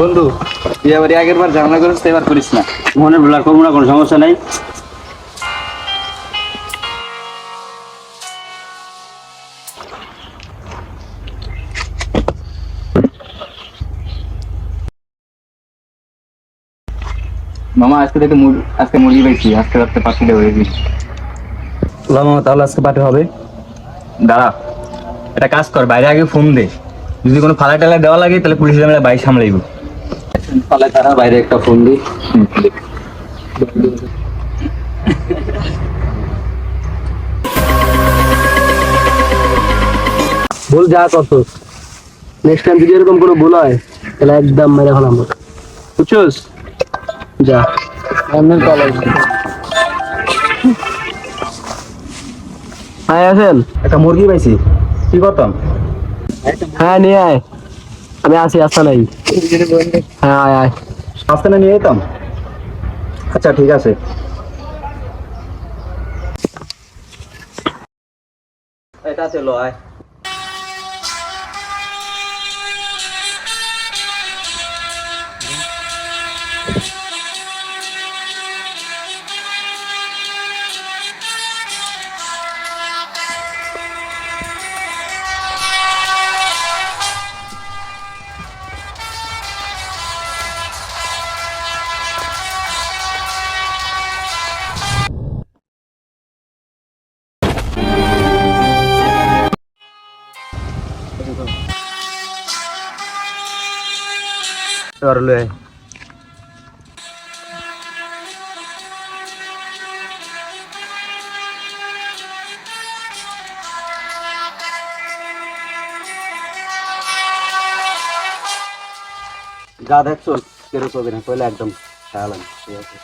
বন্ধু তুই আবার আগের বার ঝামেলা করিস তো এবার করিস না। মনে ব্লার করব না কোনো সমস্যা নাই। মামা আজকে থেকে আজকে মুরগি পেয়েছি আজকে রাত্রে পাখিটা হয়ে গেছি। মামা তাহলে আজকে পার্টি হবে? দাঁড়া একটা কাজ কর বাইরে আগে ফোন দে। যদি কোনো ফালা টালা দেওয়া লাগে তাহলে পুলিশ আমরা বাইক সামলাইব। তারা বাইরে একটা ফোন দিই। ভুল যা নেক্সট টাইম যদি এরকম কোনো ভুল হয় তাহলে একদম মেরে ফেলাম। বুঝছস? যা। অন্যের কলেজ হ্যাঁ আছেন একটা মুরগি পাইছি। কি করতাম? হ্যাঁ নিয়ে আয়। আমি আছি আসতে নাই। হ্যাঁ আয় আয়। আসতে না নিয়ে যেতাম। আচ্ছা ঠিক আছে। এটা ছিল আয়। এবার লয়ে আয়। যা দেখছ কেরো ছবি না কইলে একদম খেয়াল ঠিক আছে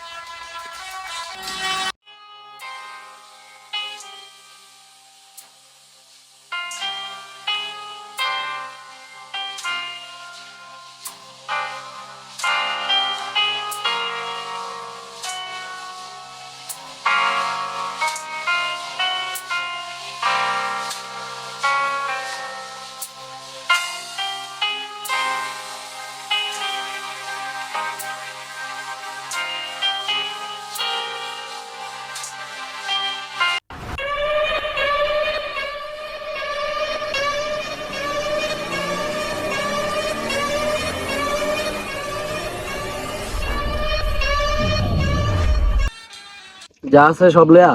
যা আছে সব লেয়া।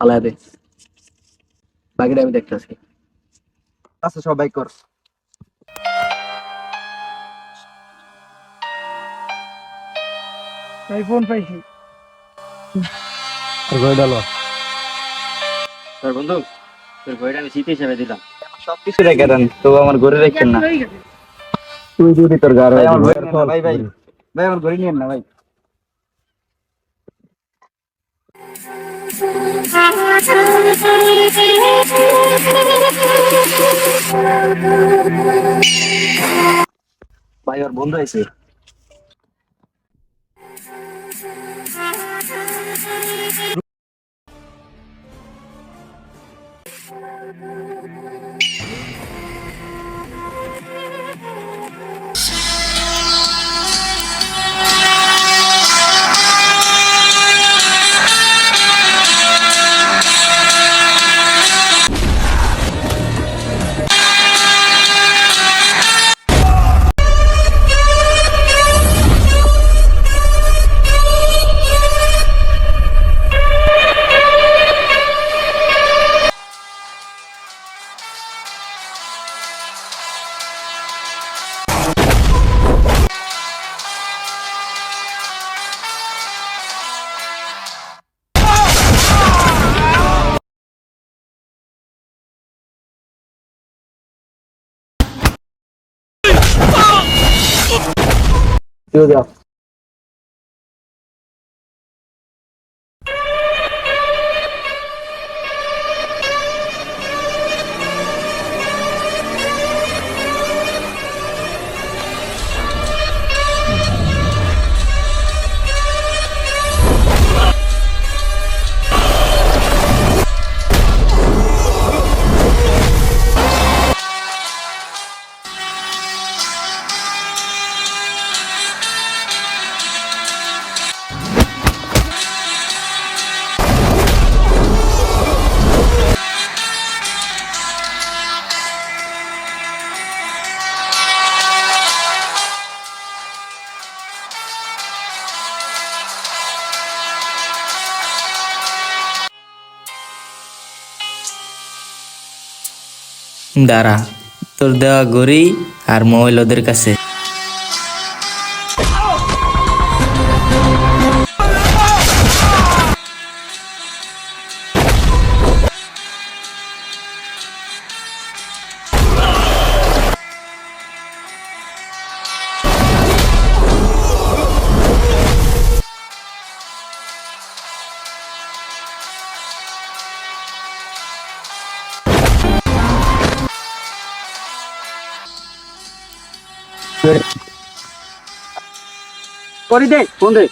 আলাদা দে বাকিটা আমি দেখতেছি। আচ্ছা সবাই কর। ফোন পাইছি। আর গই ডালো তোর বন্ধু তোর ঘড়িটা আমি শীত হিসেবে দিলাম। সব কিছু রেখে দেন তো আমার ঘরে রেখেন না। তুই যদি তোর গার ভাই ভাই। ভাই ভাই আমার ঘড়ি নিয়েন না ভাই। ভাই ওর বন্ধু আইছে। তুই যা দাঁড়া তোর দেওয়া ঘড়ি আর মোবাইল ওদের কাছে। করি। দে ফোন দে।